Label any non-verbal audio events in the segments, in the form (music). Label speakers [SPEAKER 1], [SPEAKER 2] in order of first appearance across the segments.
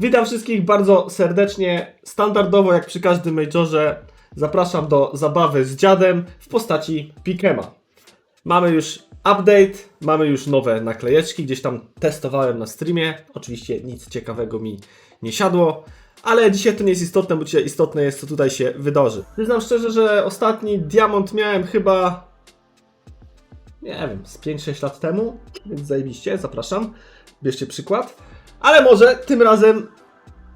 [SPEAKER 1] Witam wszystkich bardzo serdecznie. Standardowo, jak przy każdym majorze, zapraszam do zabawy z dziadem w postaci Pikema. Mamy już update, mamy już nowe naklejeczki, gdzieś tam testowałem na streamie. Oczywiście nic ciekawego mi nie siadło, ale dzisiaj to nie jest istotne, bo dzisiaj istotne jest, co tutaj się wydarzy. Przyznam szczerze, że ostatni diamont miałem chyba nie wiem, z 5-6 lat temu, więc zajebiście, zapraszam, bierzcie przykład. Ale może tym razem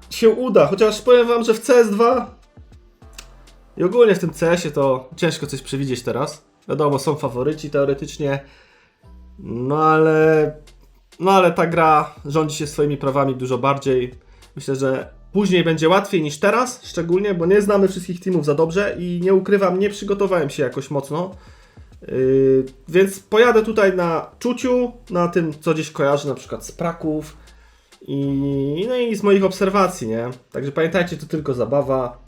[SPEAKER 1] się uda, chociaż powiem wam, że w CS2 i ogólnie w tym CS-ie to ciężko coś przewidzieć teraz. Wiadomo, są faworyci teoretycznie, no ale, no ale ta gra rządzi się swoimi prawami dużo bardziej. Myślę, że później będzie łatwiej niż teraz, szczególnie, bo nie znamy wszystkich teamów za dobrze i nie ukrywam, nie przygotowałem się jakoś mocno. Yy, więc pojadę tutaj na czuciu, na tym, co gdzieś kojarzę, na przykład z praków i, no i z moich obserwacji, nie? Także pamiętajcie, to tylko zabawa.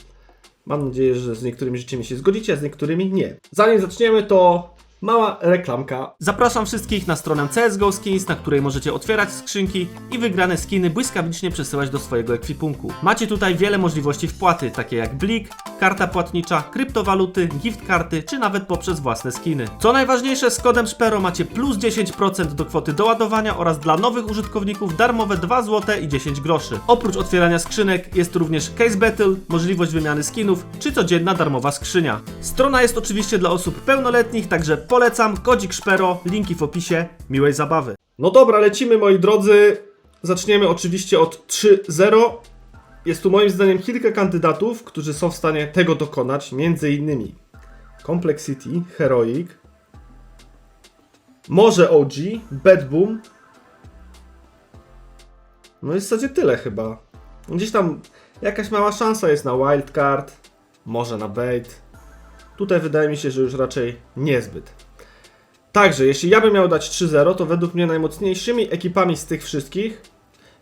[SPEAKER 1] Mam nadzieję, że z niektórymi rzeczami się zgodzicie, a z niektórymi nie. Zanim zaczniemy, to mała reklamka. Zapraszam wszystkich na stronę CSGO Skins, na której możecie otwierać skrzynki i wygrane skiny błyskawicznie przesyłać do swojego ekwipunku. Macie tutaj wiele możliwości wpłaty, takie jak blik, karta płatnicza, kryptowaluty, gift karty, czy nawet poprzez własne skiny. Co najważniejsze, z kodem Szpero macie plus 10% do kwoty doładowania oraz dla nowych użytkowników darmowe 2 zł i 10 groszy. Oprócz otwierania skrzynek jest również Case Battle, możliwość wymiany skinów, czy codzienna darmowa skrzynia. Strona jest oczywiście dla osób pełnoletnich, także polecam, kodzik Szpero, linki w opisie, miłej zabawy. No dobra, lecimy moi drodzy. Zaczniemy oczywiście od 3-0. Jest tu moim zdaniem kilka kandydatów, którzy są w stanie tego dokonać, między innymi Complexity, Heroic, może OG, Bad Boom. No i w zasadzie tyle chyba. Gdzieś tam jakaś mała szansa jest na wildcard, może na bait. Tutaj wydaje mi się, że już raczej niezbyt. Także, jeśli ja bym miał dać 3-0, to według mnie najmocniejszymi ekipami z tych wszystkich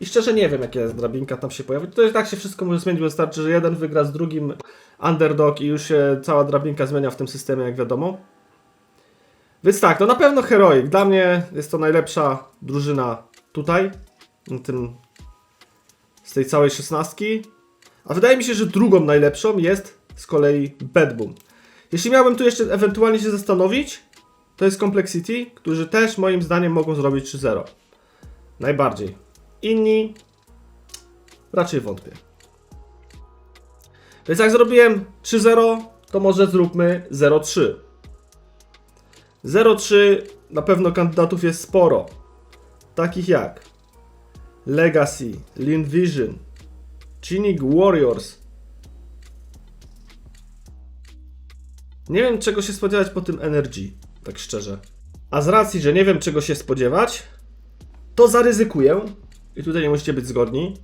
[SPEAKER 1] i szczerze nie wiem, jaka drabinka tam się pojawi. To tak się wszystko może zmienić, wystarczy, że jeden wygra z drugim underdog i już się cała drabinka zmienia w tym systemie, jak wiadomo. Więc tak, no na pewno Heroic. Dla mnie jest to najlepsza drużyna tutaj, tym, z tej całej szesnastki. A wydaje mi się, że drugą najlepszą jest z kolei Bad Boom. Jeśli miałbym tu jeszcze ewentualnie się zastanowić, to jest Complexity, którzy też moim zdaniem mogą zrobić 3-0. Najbardziej. Inni raczej wątpię. Więc jak zrobiłem 3-0, to może zróbmy 0-3. 0-3 na pewno kandydatów jest sporo. Takich jak Legacy, Lean Vision, Chinik Warriors. Nie wiem czego się spodziewać po tym Energy, tak szczerze. A z racji, że nie wiem czego się spodziewać, to zaryzykuję. I tutaj nie musicie być zgodni.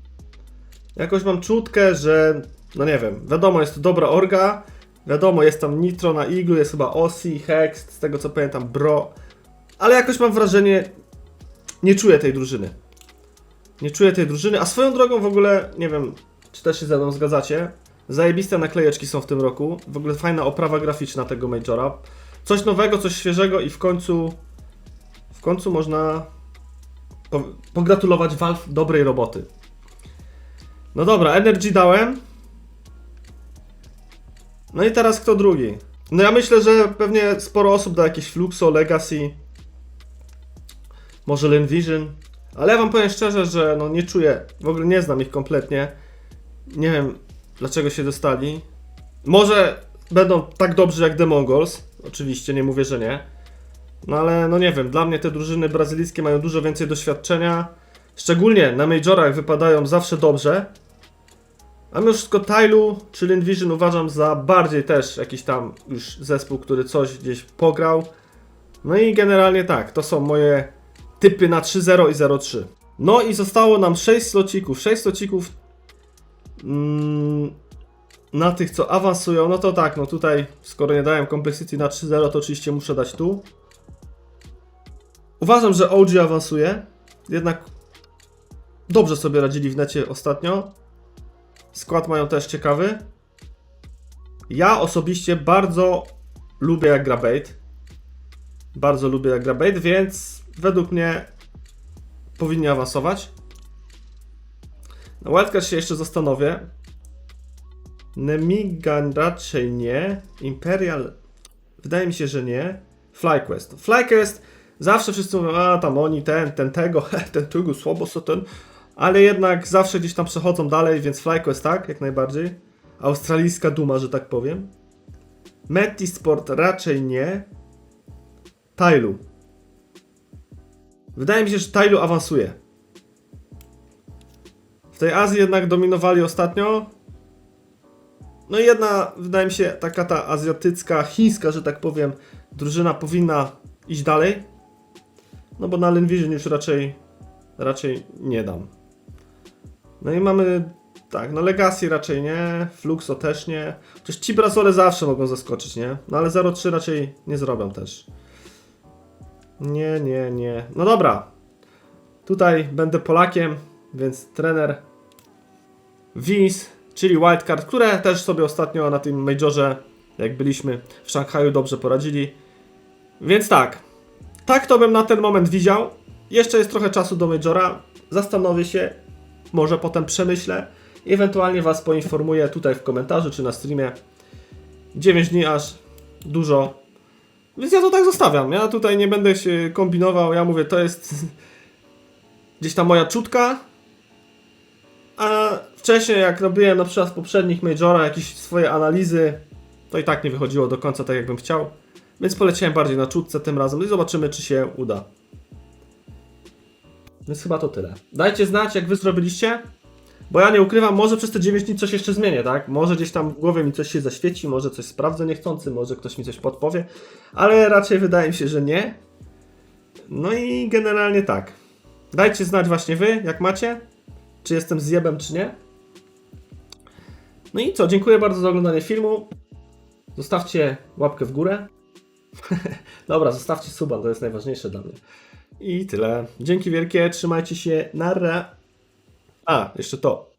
[SPEAKER 1] Jakoś mam czutkę, że no nie wiem, wiadomo jest to dobra orga, wiadomo jest tam Nitro na iglu, jest chyba Ossi, Hex, z tego co pamiętam, Bro, ale jakoś mam wrażenie, nie czuję tej drużyny. Nie czuję tej drużyny, a swoją drogą w ogóle, nie wiem, czy też się ze mną zgadzacie, zajebiste naklejeczki są w tym roku, w ogóle fajna oprawa graficzna tego Majora, coś nowego, coś świeżego i w końcu, w końcu można po, pogratulować Valve dobrej roboty. No dobra, Energy dałem. No i teraz kto drugi? No ja myślę, że pewnie sporo osób da jakieś Fluxo, Legacy, może Lenvision, ale ja wam powiem szczerze, że no nie czuję, w ogóle nie znam ich kompletnie. Nie wiem dlaczego się dostali. Może będą tak dobrzy jak The Mongols, oczywiście, nie mówię, że nie. No ale no nie wiem, dla mnie te drużyny brazylijskie mają dużo więcej doświadczenia. Szczególnie na majorach wypadają zawsze dobrze. A mimo wszystko Tylu czy Envision uważam za bardziej też jakiś tam już zespół, który coś gdzieś pograł. No i generalnie tak, to są moje typy na 3-0 i 0-3. No i zostało nam 6 slocików. 6 slocików mm, na tych, co awansują. No to tak, no tutaj, skoro nie dałem Complexity na 3-0, to oczywiście muszę dać tu. Uważam, że OG awansuje. Jednak dobrze sobie radzili w necie ostatnio. Skład mają też ciekawy. Ja osobiście bardzo lubię jak gra bait. Bardzo lubię jak gra bait, więc według mnie powinni awansować. Na Wildcard się jeszcze zastanowię. Nemigan raczej nie. Imperial wydaje mi się, że nie. FlyQuest. FlyQuest zawsze wszyscy mówią, a tam oni, ten, ten tego, (laughs) ten tego, słabo co ten. Ale jednak zawsze gdzieś tam przechodzą dalej, więc FlyQuest tak, jak najbardziej. Australijska duma, że tak powiem. Metisport raczej nie. Tailu. Wydaje mi się, że Tailu awansuje. W tej Azji jednak dominowali ostatnio. No i jedna, wydaje mi się, taka ta azjatycka, chińska, że tak powiem, drużyna powinna iść dalej. No bo na Lenvision już raczej, raczej nie dam. No i mamy, tak, no Legacy raczej nie, Fluxo też nie. Chociaż ci Brazole zawsze mogą zaskoczyć, nie? No ale 0-3 raczej nie zrobią też. Nie, nie, nie. No dobra. Tutaj będę Polakiem, więc trener Vince, czyli Wildcard, które też sobie ostatnio na tym Majorze, jak byliśmy w Szanghaju, dobrze poradzili. Więc tak, tak to bym na ten moment widział. Jeszcze jest trochę czasu do Majora. Zastanowię się, może potem przemyślę. Ewentualnie Was poinformuję tutaj w komentarzu czy na streamie. 9 dni aż dużo. Więc ja to tak zostawiam. Ja tutaj nie będę się kombinował. Ja mówię, to jest (laughs) gdzieś tam moja czutka. A wcześniej, jak robiłem na przykład w poprzednich Majora jakieś swoje analizy, to i tak nie wychodziło do końca tak, jakbym chciał. Więc poleciałem bardziej na czutce tym razem i zobaczymy, czy się uda. Więc chyba to tyle. Dajcie znać, jak wy zrobiliście. Bo ja nie ukrywam, może przez te 9 dni coś jeszcze zmienię, tak? Może gdzieś tam w głowie mi coś się zaświeci, może coś sprawdzę niechcący, może ktoś mi coś podpowie, ale raczej wydaje mi się, że nie. No i generalnie tak. Dajcie znać właśnie wy, jak macie, czy jestem zjebem, czy nie. No i co, dziękuję bardzo za oglądanie filmu. Zostawcie łapkę w górę. (laughs) Dobra, zostawcie suba, to jest najważniejsze dla mnie. I tyle. Dzięki wielkie, trzymajcie się, narra. A, jeszcze to.